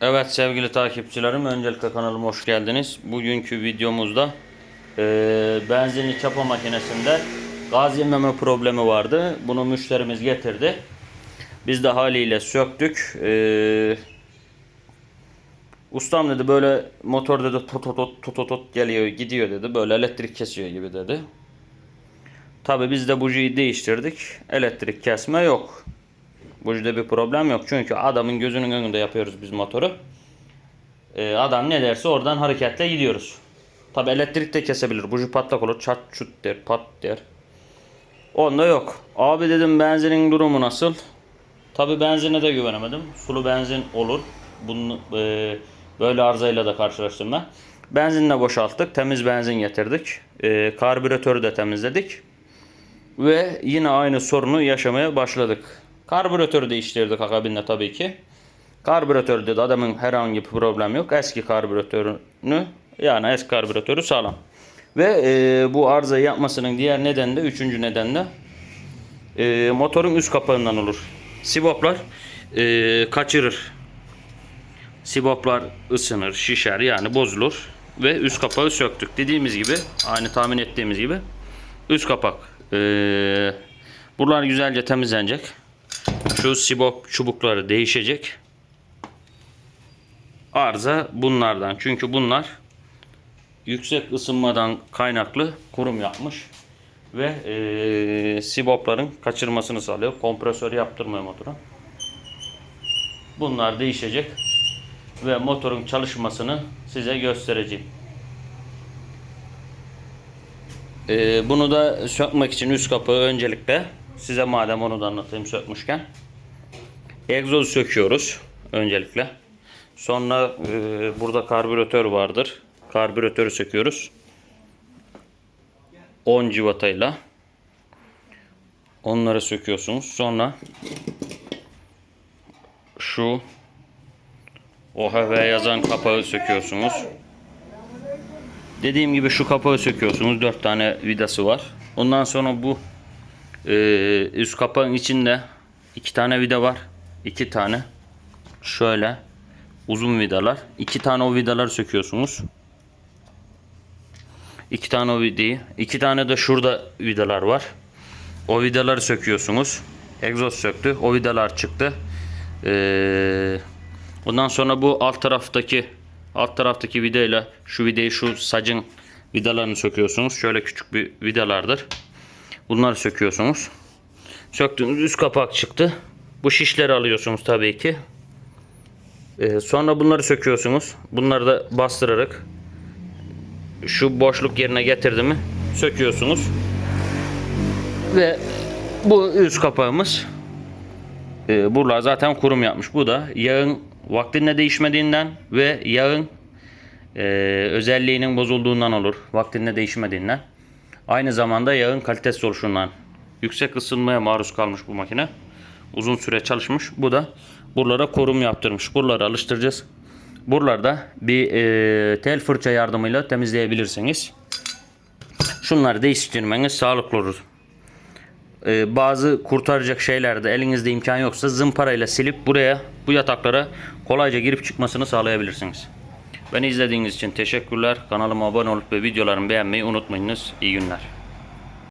Evet sevgili takipçilerim öncelikle kanalıma hoş geldiniz. Bugünkü videomuzda eee benzinli çapa makinesinde gaz yememe problemi vardı. Bunu müşterimiz getirdi. Biz de haliyle söktük. Eee, ustam dedi böyle motor dedi tot tot tot tot tot geliyor gidiyor dedi. Böyle elektrik kesiyor gibi dedi. Tabi biz de bujiyi değiştirdik. Elektrik kesme yok. Bujide bir problem yok. Çünkü adamın gözünün önünde yapıyoruz biz motoru. Ee, adam ne derse oradan hareketle gidiyoruz. Tabi elektrik de kesebilir. Buji patlak olur. Çat çut der pat der. Onda yok. Abi dedim benzinin durumu nasıl? Tabi benzine de güvenemedim. Sulu benzin olur. Bunu e, böyle arızayla da karşılaştım ben. Benzinle boşalttık. Temiz benzin getirdik. E, karbüratörü de temizledik. Ve yine aynı sorunu yaşamaya başladık. Karbüratörü değiştirdik akabinde tabii ki. Karbüratörde de adamın herhangi bir problem yok. Eski karbüratörünü yani eski karbüratörü sağlam. Ve e, bu arızayı yapmasının diğer nedeni de üçüncü neden de e, motorun üst kapağından olur. Siboplar e, kaçırır. Siboplar ısınır, şişer yani bozulur. Ve üst kapağı söktük. Dediğimiz gibi aynı tahmin ettiğimiz gibi üst kapak. E, buralar güzelce temizlenecek. Şu sibop çubukları değişecek. Arıza bunlardan. Çünkü bunlar yüksek ısınmadan kaynaklı kurum yapmış ve eee sibopların kaçırmasını sağlıyor. Kompresör yaptırmıyor motora. Bunlar değişecek ve motorun çalışmasını size göstereceğim. Eee, bunu da sökmek için üst kapağı öncelikle size madem onu da anlatayım sökmüşken egzoz söküyoruz öncelikle. Sonra eee, burada karbüratör vardır. Karbüratörü söküyoruz. 10 civatayla. Onları söküyorsunuz. Sonra şu OHV yazan kapağı söküyorsunuz. Dediğim gibi şu kapağı söküyorsunuz. 4 tane vidası var. Ondan sonra bu eee, üst kapağın içinde iki tane vida var. iki tane şöyle uzun vidalar. iki tane o vidaları söküyorsunuz. İki tane o vidayı. iki tane de şurada vidalar var. O vidaları söküyorsunuz. Egzoz söktü. O vidalar çıktı. Ee, ondan sonra bu alt taraftaki alt taraftaki vidayla şu vidayı şu sacın vidalarını söküyorsunuz. Şöyle küçük bir vidalardır. Bunları söküyorsunuz. Söktüğünüz üst kapak çıktı. Bu şişleri alıyorsunuz tabii ki. Ee, sonra bunları söküyorsunuz. Bunları da bastırarak şu boşluk yerine getirdi mi söküyorsunuz. Ve bu üst kapağımız e, buralar zaten kurum yapmış. Bu da yağın vaktinde değişmediğinden ve yağın e, özelliğinin bozulduğundan olur. Vaktinde değişmediğinden. Aynı zamanda yağın kalitesiz oluşundan. Yüksek ısınmaya maruz kalmış bu makine. Uzun süre çalışmış. Bu da buralara korum yaptırmış. Buraları alıştıracağız. Buralarda bir e, tel fırça yardımıyla temizleyebilirsiniz. Şunları değiştirmeniz sağlıklı olur. E, bazı kurtaracak şeylerde elinizde imkan yoksa zımparayla silip buraya bu yataklara kolayca girip çıkmasını sağlayabilirsiniz. Beni izlediğiniz için teşekkürler. Kanalıma abone olup ve videolarımı beğenmeyi unutmayınız. İyi günler.